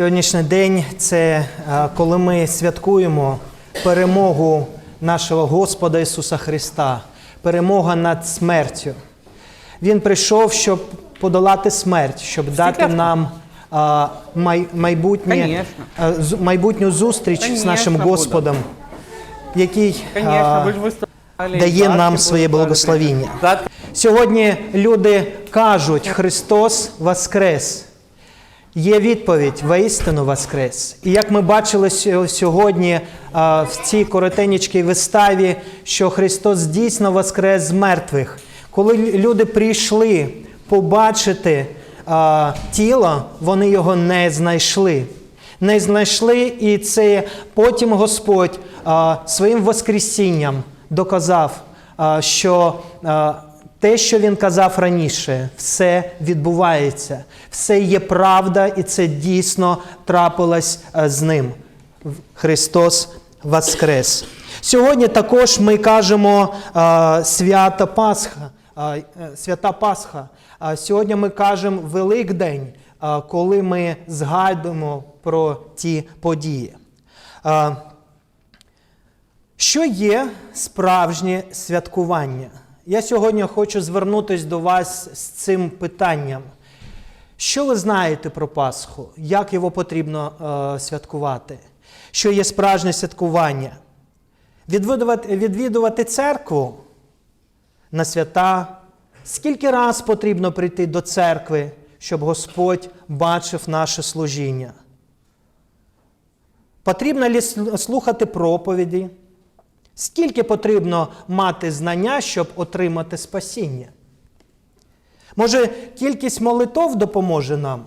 Сьогоднішній день це е, коли ми святкуємо перемогу нашого Господа Ісуса Христа, перемога над смертю. Він прийшов, щоб подолати смерть, щоб дати нам е, майбутнє, е, майбутню зустріч з нашим. Господом, який Конечно, дає нам своє благословіння. Сьогодні люди кажуть, Христос Воскрес. Є відповідь воістину Воскрес. І як ми бачили сьогодні в цій коротенькій виставі, що Христос дійсно воскрес з мертвих. Коли люди прийшли побачити тіло, вони його не знайшли. Не знайшли, і це потім Господь своїм Воскресінням доказав, що те, що він казав раніше, все відбувається, все є правда, і це дійсно трапилось е, з ним. Христос Воскрес. Сьогодні також ми кажемо е, свята Пасха. е, Свята Пасха. Сьогодні ми кажемо Великдень, коли ми згадуємо про ті події. Що є справжнє святкування? Я сьогодні хочу звернутися до вас з цим питанням. Що ви знаєте про Пасху? Як його потрібно е, святкувати? Що є справжнє святкування? Відвідувати, відвідувати церкву на свята. Скільки раз потрібно прийти до церкви, щоб Господь бачив наше служіння? Потрібно слухати проповіді? Скільки потрібно мати знання, щоб отримати спасіння? Може, кількість молитов допоможе нам?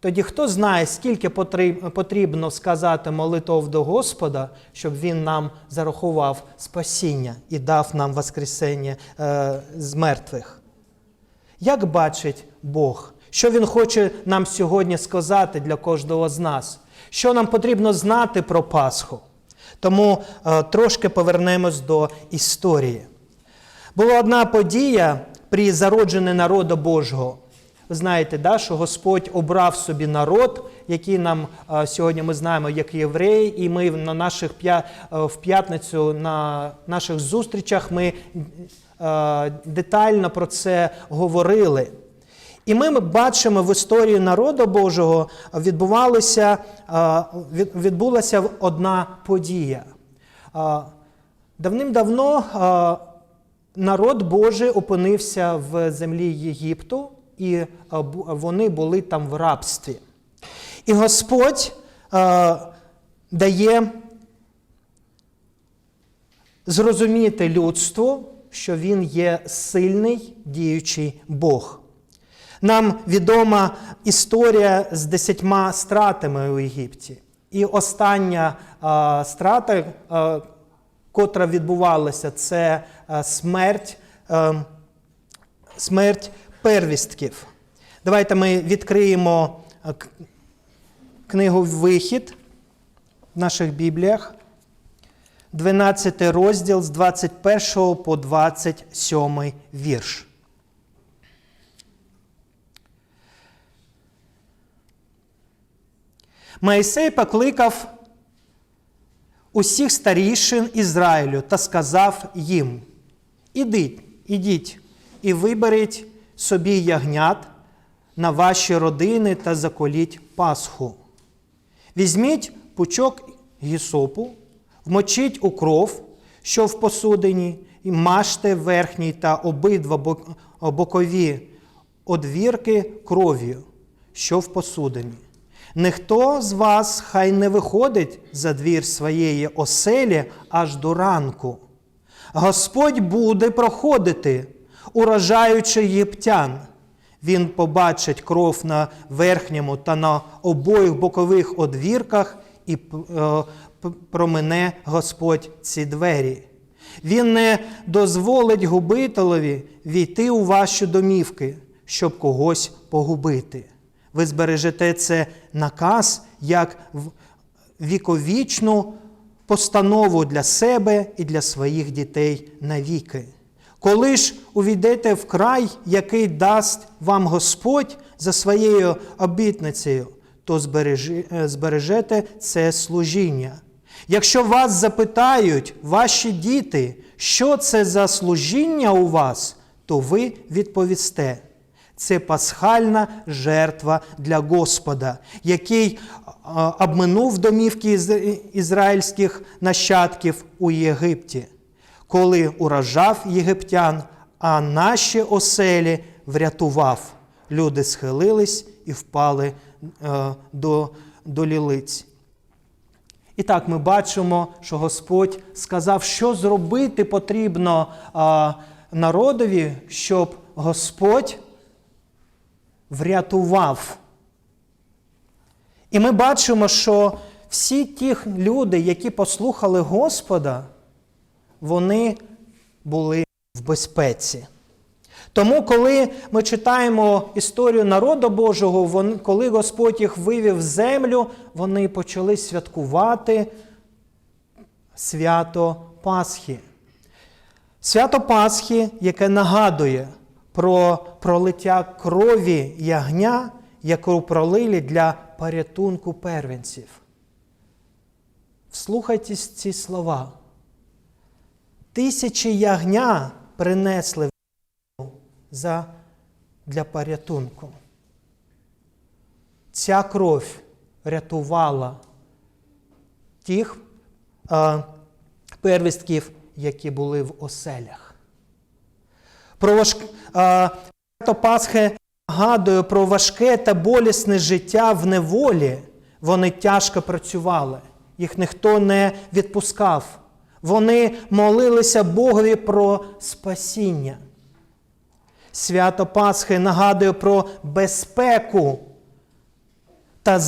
Тоді хто знає, скільки потрібно сказати молитов до Господа, щоб Він нам зарахував спасіння і дав нам воскресення е, з мертвих? Як бачить Бог? Що Він хоче нам сьогодні сказати для кожного з нас? Що нам потрібно знати про Пасху? Тому е, трошки повернемось до історії. Була одна подія при зародженні народу Божого. Ви знаєте, да, що Господь обрав собі народ, який нам е, сьогодні ми знаємо як євреї, і ми на наших е, в п'ятницю на наших зустрічах ми детально про це говорили. І ми бачимо в історії народу Божого відбувалося, е, відбулася одна подія. Е, Давним-давно е, народ Божий опинився в землі Єгипту, і вони були там в рабстві. І Господь дає зрозуміти людству, що Він є сильний діючий Бог. Нам відома історія з десятьма стратами у Єгипті. І остання е, страта, е, котра відбувалася, це смерть, е, смерть первістків. Давайте ми відкриємо книгу Вихід в наших Бібліях. 12 розділ з 21 по 27 вірш. Моїсей покликав усіх старішин Ізраїлю та сказав їм: Ідіть, ідіть і виберіть собі ягнят на ваші родини та заколіть Пасху. Візьміть пучок гісопу, вмочіть у кров, що в посудині, і мажте верхній та обидва бокові одвірки кров'ю, що в посудині. Ніхто з вас хай не виходить за двір своєї оселі аж до ранку. Господь буде проходити, уражаючи єптян. Він побачить кров на верхньому та на обох бокових одвірках і е, промине Господь ці двері. Він не дозволить губителеві війти у ваші домівки, щоб когось погубити. Ви збережете це наказ як віковічну постанову для себе і для своїх дітей навіки. Коли ж увійдете в край, який дасть вам Господь за своєю обітницею, то е, збережете це служіння. Якщо вас запитають ваші діти, що це за служіння у вас, то ви відповісте. Це пасхальна жертва для Господа, який обминув домівки ізраїльських нащадків у Єгипті, коли уражав єгиптян, а наші оселі врятував. Люди схилились і впали е, до, до лілиць. І так ми бачимо, що Господь сказав, що зробити потрібно народові, щоб Господь врятував. І ми бачимо, що всі ті люди, які послухали Господа, вони були в безпеці. Тому, коли ми читаємо історію народу Божого, коли Господь їх вивів в землю, вони почали святкувати свято Пасхи. Свято Пасхи, яке нагадує про пролиття крові ягня, яку пролили для порятунку первенців. Вслухайтесь ці слова. Тисячі ягня принесли за, для порятунку. Ця кров рятувала тих е, первістків, які були в оселях. Про важ... свято Пасхи нагадує про важке та болісне життя в неволі. Вони тяжко працювали, їх ніхто не відпускав. Вони молилися Богові про спасіння. Свято Пасхи нагадує про безпеку та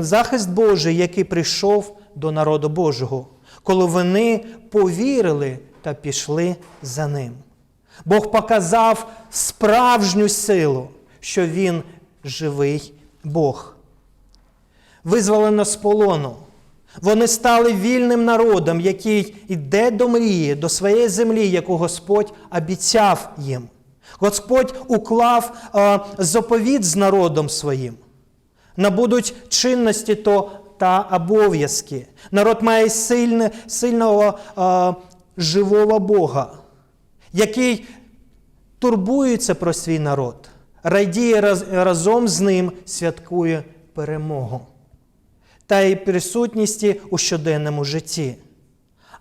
захист Божий, який прийшов до народу Божого, коли вони повірили та пішли за ним. Бог показав справжню силу, що Він живий Бог. Визволено з полону. Вони стали вільним народом, який йде до мрії, до своєї землі, яку Господь обіцяв їм. Господь уклав е, заповіт з народом своїм. Набудуть чинності то та обов'язки. Народ має сильне, сильного е, живого Бога, який турбується про свій народ, радіє раз, разом з ним, святкує перемогу та й присутності у щоденному житті.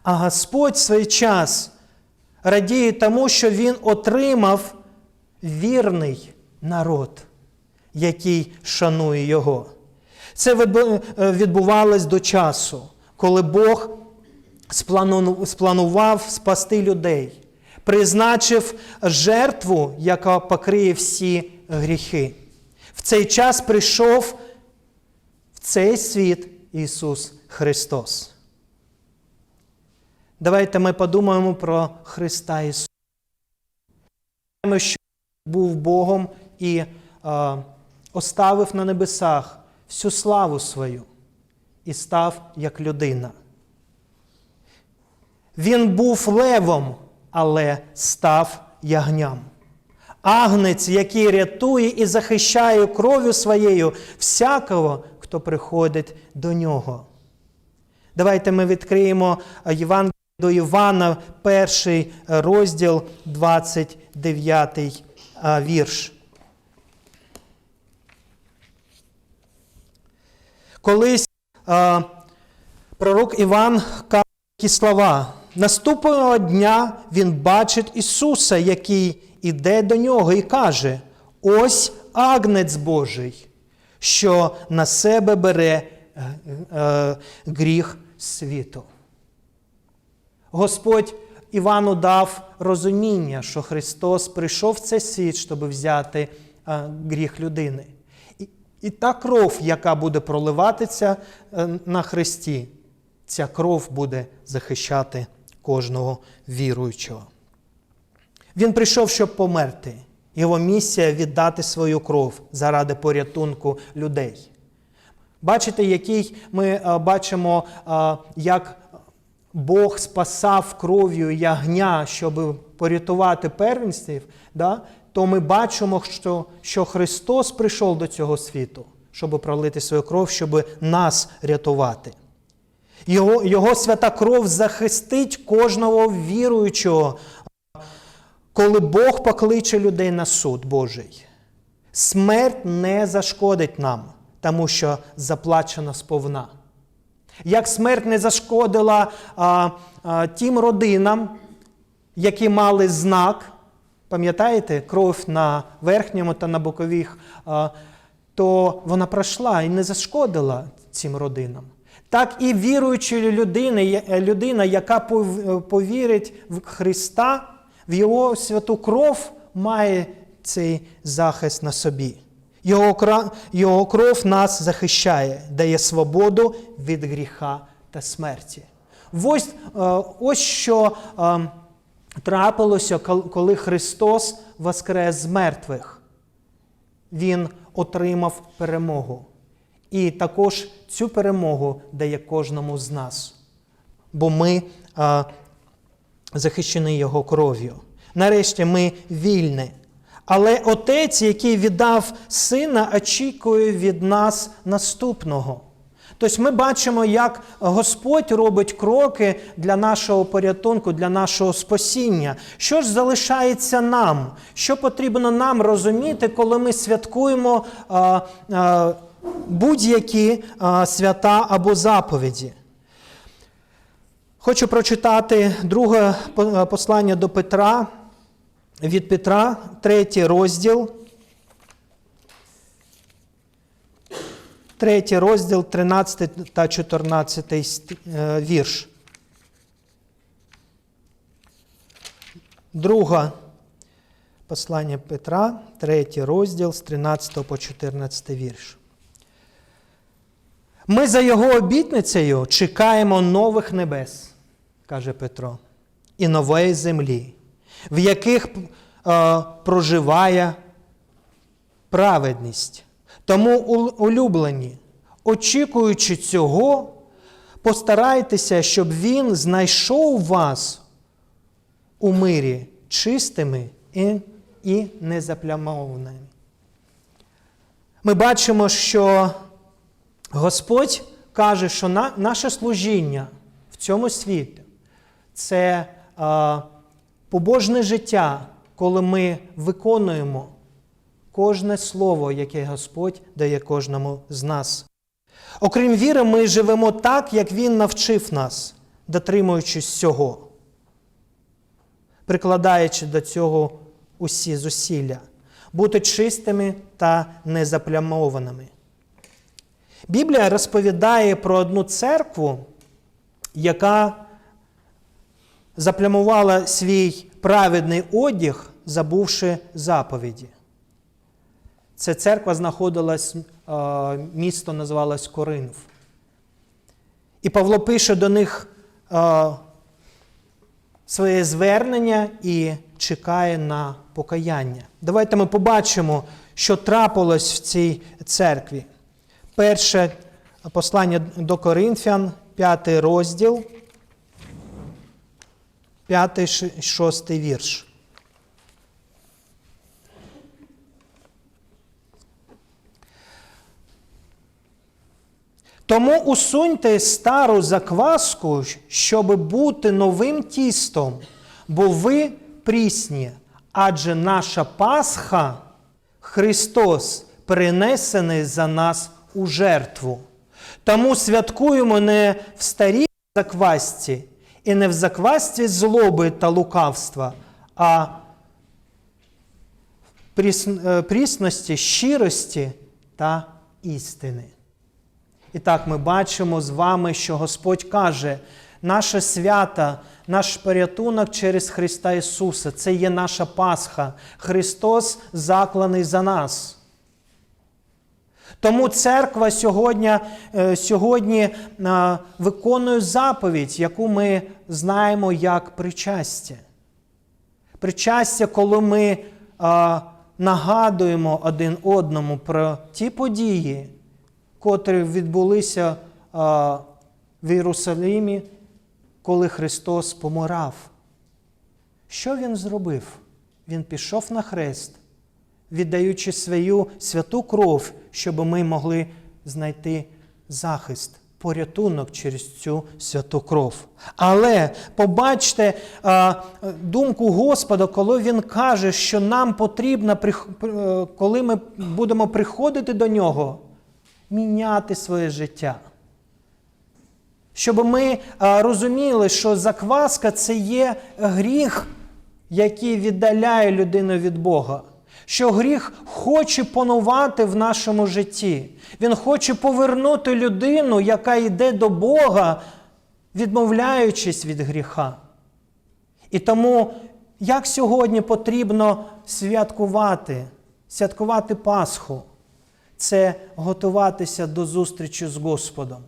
А Господь в свій час радіє тому, що Він отримав вірний народ, який шанує Його. Це е, відбувалось до часу, коли Бог спланував спасти людей, призначив жертву, яка покриє всі гріхи. В цей час прийшов в цей світ Ісус Христос. Давайте ми подумаємо про Христа Ісуса. Що був Богом і е, оставив на небесах всю славу свою і став як людина. Він був левом, але став ягням. Агнець, який рятує і захищає кров'ю своєю всякого, хто приходить до нього. Давайте ми відкриємо Євангеліє до Івана, перший розділ, 29 е, вірш. Колись е, пророк Іван каже такі слова. Наступного дня він бачить Ісуса, який іде до нього, і каже: Ось агнець Божий, що на себе бере е, е, гріх світу. Господь Івану дав розуміння, що Христос прийшов в цей світ, щоб взяти е, гріх людини. І, та кров, яка буде проливатися на Христі, ця кров буде захищати кожного віруючого. Він прийшов, щоб померти. Його місія віддати свою кров заради порятунку людей. Бачите, який ми е, бачимо, е, як Бог спасав кров'ю ягня, щоб порятувати первенців, да? то ми бачимо, що, що Христос прийшов до цього світу, щоб пролити свою кров, щоб нас рятувати. Його, його свята кров захистить кожного віруючого, коли Бог покличе людей на суд Божий. Смерть не зашкодить нам, тому що заплачено сповна. Як смерть не зашкодила а, а, тим родинам, які мали знак, пам'ятаєте, кров на верхньому та на бокових, а, то вона пройшла і не зашкодила цим родинам. Так і віруюча людина, людина, яка повірить в Христа, в Його святу кров має цей захист на собі. Його, його кров нас захищає, дає свободу від гріха та смерті. Ось, е, ось що е, трапилося, коли Христос воскрес з мертвих. Він отримав перемогу. І також цю перемогу дає кожному з нас, бо ми а, захищені Його кров'ю. Нарешті ми вільні. Але Отець, який віддав сина, очікує від нас наступного. Тобто ми бачимо, як Господь робить кроки для нашого порятунку, для нашого спасіння. Що ж залишається нам? Що потрібно нам розуміти, коли ми святкуємо будь-які свята або заповіді? Хочу прочитати друге послання до Петра від Петра, третій розділ. Третій розділ, 13 та 14 е, вірш. Друге послання Петра, третій розділ з 13 по 14 вірш. Ми за його обітницею чекаємо нових небес, каже Петро, і нової землі, в яких е, проживає праведність. Тому, улюблені, очікуючи цього, постарайтеся, щоб він знайшов вас у мирі чистими і, і незаплямованими. Ми бачимо, що Господь каже, що на, наше служіння в цьому світі це а, побожне життя, коли ми виконуємо кожне слово, яке Господь дає кожному з нас. Окрім віри, ми живемо так, як Він навчив нас, дотримуючись цього, прикладаючи до цього усі зусилля, бути чистими та незаплямованими. Біблія розповідає про одну церкву, яка заплямувала свій праведний одяг, забувши заповіді. Ця церква знаходилась, е, місто називалось Коринф. І Павло пише до них е, своє звернення і чекає на покаяння. Давайте ми побачимо, що трапилось в цій церкві. Перше послання до Коринфян, п'ятий розділ, п'ятий, шостий вірш. Тому усуньте стару закваску, щоб бути новим тістом, бо ви прісні, адже наша Пасха, Христос, принесений за нас у жертву. Тому святкуємо не в старій заквасці і не в заквасці злоби та лукавства, а в е, прісності, щирості та істини. І так ми бачимо з вами, що Господь каже, наше свято, наш порятунок через Христа Ісуса це є наша Пасха. Христос закланий за нас. Тому церква сьогодні, е, сьогодні е, виконує заповідь, яку ми знаємо як причастя. Причастя, коли ми нагадуємо один одному про ті події, котрі відбулися е, в Єрусалимі, коли Христос помирав. Що Він зробив? Він пішов на хрест, віддаючи свою святу кров, щоб ми могли знайти захист, порятунок через цю святу кров. Але побачте а, думку Господа, коли Він каже, що нам потрібно, е, коли ми будемо приходити до Нього, міняти своє життя. Щоб ми розуміли, що закваска це є гріх, який віддаляє людину від Бога. Що гріх хоче панувати в нашому житті. Він хоче повернути людину, яка йде до Бога, відмовляючись від гріха. І тому, як сьогодні потрібно святкувати, святкувати Пасху, це готуватися до зустрічі з Господом.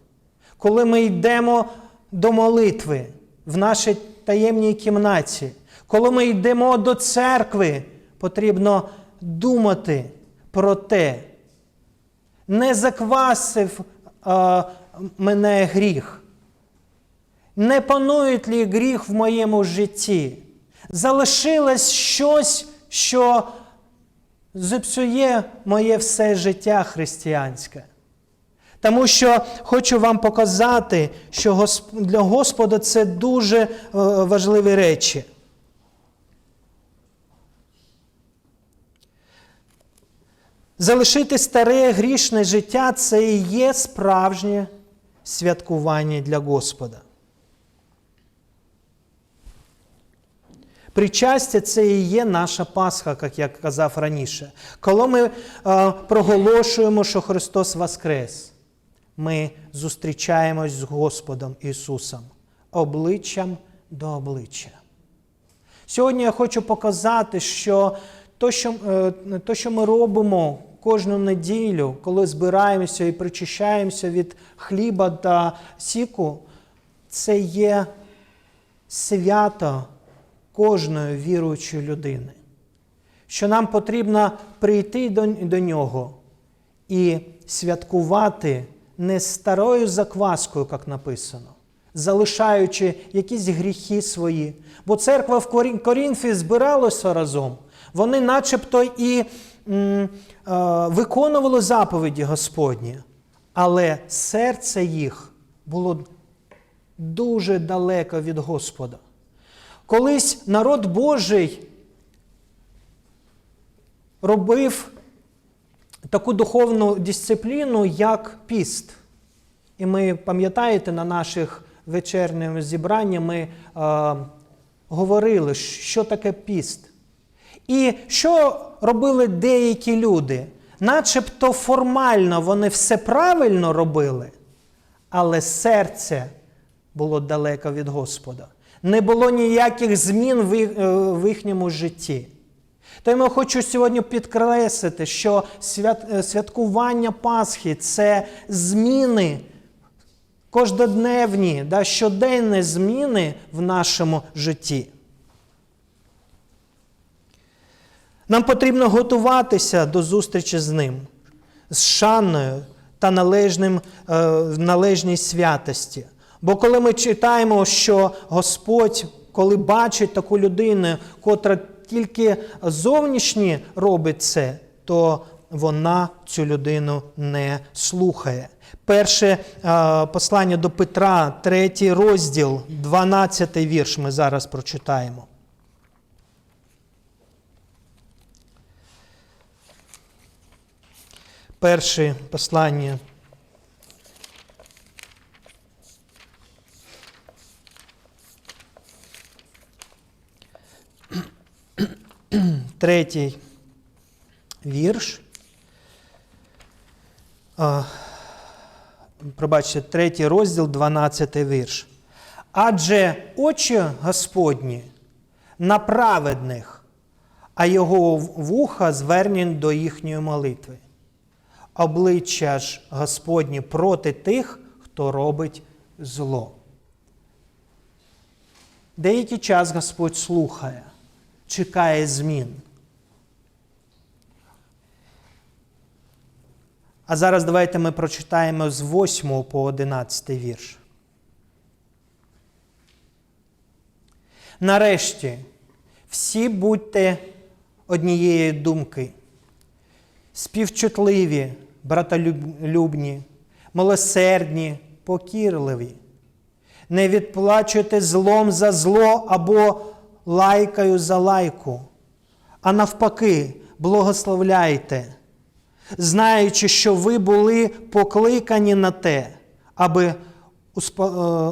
Коли ми йдемо до молитви в нашій таємній кімнаті, коли ми йдемо до церкви, потрібно думати про те, не заквасив а, мене гріх. Не панує лі гріх в моєму житті? Залишилось щось, що зіпсує моє все життя християнське. Тому що хочу вам показати, що для Господа це дуже е, важливі речі. Залишити старе грішне життя це і є справжнє святкування для Господа. Причастя це і є наша Пасха, як я казав раніше. Коли ми е, проголошуємо, що Христос Воскрес, ми зустрічаємось з Господом Ісусом обличчям до обличчя. Сьогодні я хочу показати, що то, що, е, то, що ми робимо кожну неділю, коли збираємося і причащаємося від хліба та сіку, це є свято кожної віруючої людини. Що нам потрібно прийти до, до нього і святкувати не старою закваскою, як написано, залишаючи якісь гріхи свої. Бо церква в Корінфі збиралася разом. Вони начебто і м, е, виконували заповіді Господні, але серце їх було дуже далеко від Господа. Колись народ Божий робив таку духовну дисципліну, як піст. І ми пам'ятаєте, на наших вечірніх зібраннях ми е, говорили, що таке піст. І що робили деякі люди? Начебто формально вони все правильно робили, але серце було далеко від Господа. Не було ніяких змін е, в їхньому житті. Тому я хочу сьогодні підкреслити, що е, святкування Пасхи це зміни кожнодневні, да, щоденні зміни в нашому житті. Нам потрібно готуватися до зустрічі з ним з шаною та належним, е, належній святості. Бо коли ми читаємо, що Господь, коли бачить таку людину, котра тільки зовнішні робить це, то вона цю людину не слухає. Перше послання до Петра, третій розділ, 12 вірш ми зараз прочитаємо. Перше послання. Третій вірш. Пробачте, третій розділ, 12 вірш. Адже очі Господні на праведних, а його вуха звернені до їхньої молитви. Обличчя ж Господні проти тих, хто робить зло. Деякий час Господь слухає, чекає змін. А зараз давайте ми прочитаємо з 8 по 11 вірш. Нарешті, всі будьте однієї думки, співчутливі, братолюбні, милосердні, покірливі. Не відплачуйте злом за зло або лайкою за лайку, а навпаки, благословляйте, знаючи, що ви були покликані на те, аби е,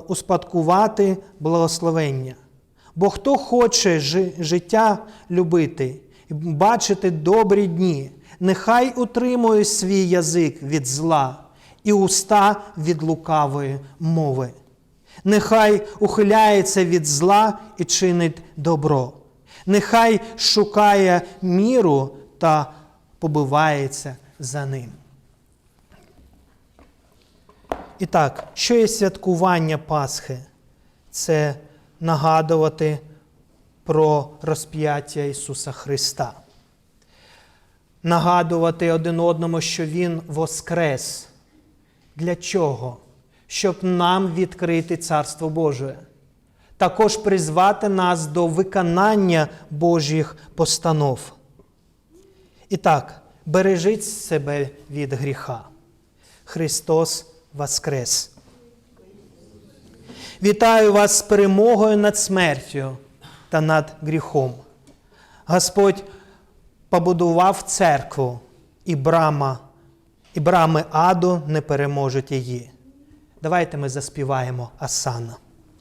успадкувати благословення. Бо хто хоче життя любити і бачити добрі дні, нехай утримує свій язик від зла і уста від лукавої мови. Нехай ухиляється від зла і чинить добро. Нехай шукає міру та побивається за ним. І так, що є святкування Пасхи? Це нагадувати про розп'яття Ісуса Христа. Нагадувати один одному, що Він воскрес. Для чого? Щоб нам відкрити Царство Боже. Також призвати нас до виконання Божих постанов. І так, бережіть себе від гріха. Христос Воскрес! Вітаю вас з перемогою над смертю та над гріхом. Господь побудував церкву, і брама, і брами аду не переможуть її. Давайте ми заспіваємо Асана.